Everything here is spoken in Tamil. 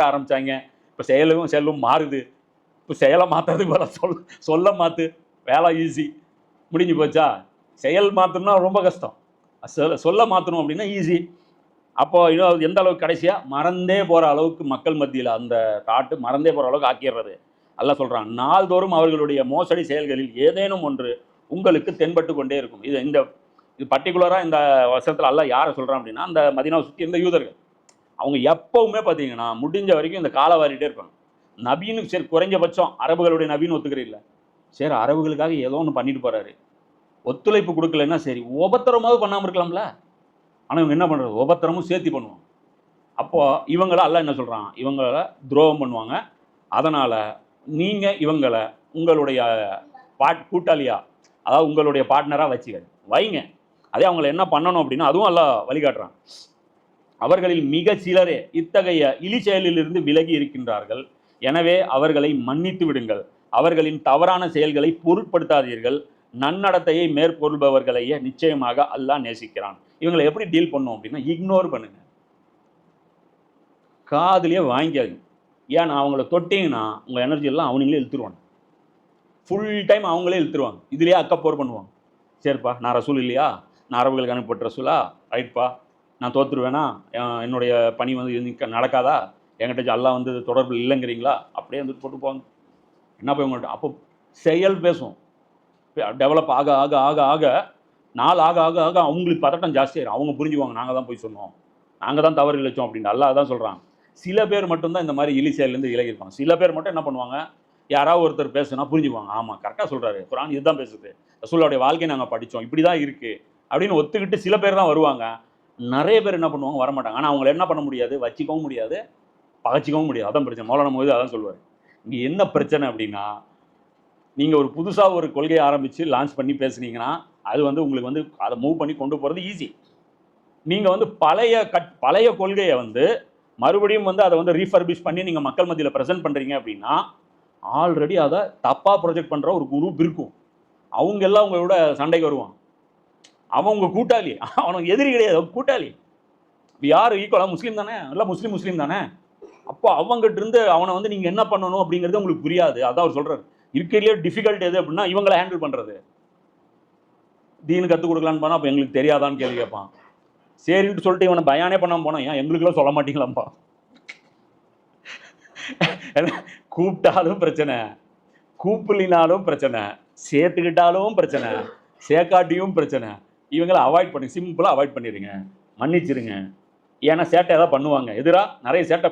புரட்ட ஆரம்பிச்சாங்க. இப்போ செயலும் செல்லும் மாறுது. இப்போ செயலை மாற்றுறதுக்கு வர சொல் சொல்ல மாற்று வேலை ஈஸி முடிஞ்சு போச்சா? செயல் மாற்றணும்னா ரொம்ப கஷ்டம். சொல்ல சொல்ல மாற்றணும் அப்படின்னா ஈஸி அப்போ இன்னும் எந்த அளவுக்கு கடைசியாக மறந்தே போகிற அளவுக்கு மக்கள் மத்தியில் அந்த தாட்டு மறந்தே போகிற அளவுக்கு ஆக்கிடுறது. அல்ல சொல்கிறான் நாள்தோறும் அவர்களுடைய மோசடி செயல்களில் ஏதேனும் ஒன்று உங்களுக்கு தென்பட்டு கொண்டே இருக்கும். இது இந்த இது பர்டிகுலராக இந்த வருஷத்தில் அல்ல யாரை சொல்கிறான் அப்படின்னா அந்த மதினாவை சுற்றி இருந்த யூதர்கள். அவங்க எப்பவுமே பார்த்தீங்கன்னா முடிஞ்ச வரைக்கும் இந்த காலை வாரிட்டே இருப்பாங்க. நபின்னு சரி குறைஞ்சபட்சம் அரபுகளுடைய நபின்னு ஒத்துக்கிறீல்ல சரி அரபுகளுக்காக ஏதோ ஒன்று பண்ணிட்டு போகிறாரு ஒத்துழைப்பு கொடுக்கலன்னா சரி உபத்திரமாவது பண்ணாமல் இருக்கலாம்ல. ஆனால் இவங்க என்ன பண்ணுறது உபத்திரமும் சேர்த்து பண்ணுவோம் அப்போது இவங்கள அல்ல என்ன சொல்கிறான் இவங்கள துரோகம் பண்ணுவாங்க. அதனால் நீங்கள் இவங்களை உங்களுடைய பாட் கூட்டாளியாக அதாவது உங்களுடைய பார்ட்னராக வச்சுக்க வைங்க. அதே அவங்கள என்ன பண்ணணும் அப்படின்னா அதுவும் எல்லாம் வழிகாட்டுறான். அவர்களில் மிக சிலரே இத்தகைய இழி செயலிலிருந்து விலகி இருக்கின்றார்கள். எனவே அவர்களை மன்னித்து விடுங்கள். அவர்களின் தவறான செயல்களை பொருட்படுத்தாதீர்கள். நன்னடத்தையை மேற்கொள்பவர்களையே நிச்சயமாக அல்லாஹ் நேசிக்கிறான். இவங்களை எப்படி டீல் பண்ணும் அப்படின்னா இக்னோர் பண்ணுங்க. காதுலயே ஏன் ஏன்னா அவங்கள தொட்டிங்கன்னா உங்கள் எனர்ஜி எல்லாம் அவனுங்களே இழுத்துருவாங்க. ஃபுல் டைம் அவங்களே இழுத்துருவாங்க. இதுலேயே அக்கப்போர் பண்ணுவாங்க. சரிப்பா நான் ரசூல் இல்லையா? நான் அரபுகளுக்கு அனுப்பப்பட்ட ரசூலா? ரைட்பா நான் தோற்றுருவேனா என்னுடைய பணி வந்து நடக்காதா? என்கிட்ட அல்லாஹ் வந்து தொடர்பு இல்லைங்கிறீங்களா? அப்படியே வந்துட்டு போட்டு போவாங்க என்ன போய் உங்கள்கிட்ட அப்போ செயல் பேசும். டெவலப் ஆக ஆக ஆக ஆக நாள் ஆக ஆக ஆக அவங்களுக்கு பதட்டம் ஜாஸ்தியாயிரும் அவங்க புரிஞ்சுவாங்க நாங்கள் தான் போய் சொன்னோம். நாங்கள் தான் தவறு இழைச்சோம் அப்படின்னு அல்லாஹ் தான் சொல்கிறாங்க சில பேர் மட்டும்தான் இந்த மாதிரி இலி செயலேருந்து விலகிருப்பாங்க சில பேர் மட்டும் என்ன பண்ணுவாங்க? யாராவது ஒருத்தர் பேசுனா புரிஞ்சுக்குவாங்க. ஆமாம் கரெக்டாக சொல்கிறாரு குரான் இதுதான் பேசுது. ரசூலோடைய வாழ்க்கையை நாங்கள் படித்தோம் இப்படி தான் இருக்குது அப்படின்னு ஒத்துக்கிட்டு சில பேர் தான் வருவாங்க. நிறைய பேர் என்ன பண்ணுவாங்க வரமாட்டாங்க. ஆனால் அவங்கள என்ன பண்ண முடியாது? வச்சிக்கவும் முடியாது. பகச்சிக்கவும் முடியாது. அதான் பிரச்சனை. மௌலான மோதி அதான் சொல்லுவார். இங்கே என்ன பிரச்சனை அப்படின்னா நீங்கள் ஒரு புதுசாக ஒரு கொள்கையை ஆரம்பித்து லான்ச் பண்ணி பேசுனீங்கன்னா அது வந்து உங்களுக்கு வந்து அதை மூவ் பண்ணி கொண்டு போகிறது ஈஸி நீங்கள் வந்து பழைய கட் பழைய கொள்கையை வந்து மறுபடியும் வந்து அதை வந்து ரீஃபர்பிஷ் பண்ணி நீங்கள் மக்கள் மத்தியில் ப்ரெசென்ட் பண்ணுறீங்க அப்படின்னா ஆல்ரெடி அதை தப்பாக ப்ரொஜெக்ட் பண்ணுற ஒரு குரூப் இருக்கும் அவங்க எல்லாம் உங்களோட சண்டைக்கு வருவாங்க. அவன் உங்கள் கூட்டாளி. அவனுக்கு எதிரி கிடையாது அவன் கூட்டாளி. யார் ஈக்குவலாக முஸ்லீம் தானே? எல்லாம் முஸ்லீம் முஸ்லீம் தானே? அப்போ அவங்ககிட்ட இருந்து அவனை வந்து நீங்கள் என்ன பண்ணணும் அப்படிங்கிறது உங்களுக்கு புரியாது. அதான் அவர் சொல்கிறார் இருக்கிறதுலே டிஃபிகல்ட் எது அப்படின்னா இவங்களை ஹேண்டில் பண்ணுறது தீனு கற்றுக் கொடுக்கலான்னு போனால் அப்போ எங்களுக்கு தெரியாதான்னு கேள்வி கேட்பான். சரின்ட்டு சொல்லிட்டு இவனை பயானே பண்ணாமல் போனான் ஏன் எங்களுக்குலாம் சொல்ல மாட்டீங்களாம்ப்பா? கூப்பிட்டாலும் பிரச்சனை. கூப்பிடலினாலும் பிரச்சனை. சேர்த்துக்கிட்டாலும் பிரச்சனை. சேர்க்காட்டியும் பிரச்சனை. இவங்களை அவாய்ட் பண்ணி சிம்பிளாக அவாய்ட் பண்ணிடுங்க மன்னிச்சிருங்க. ஏன்னா சேட்டை ஏதாவது பண்ணுவாங்க. எதிராக நிறைய சேட்டை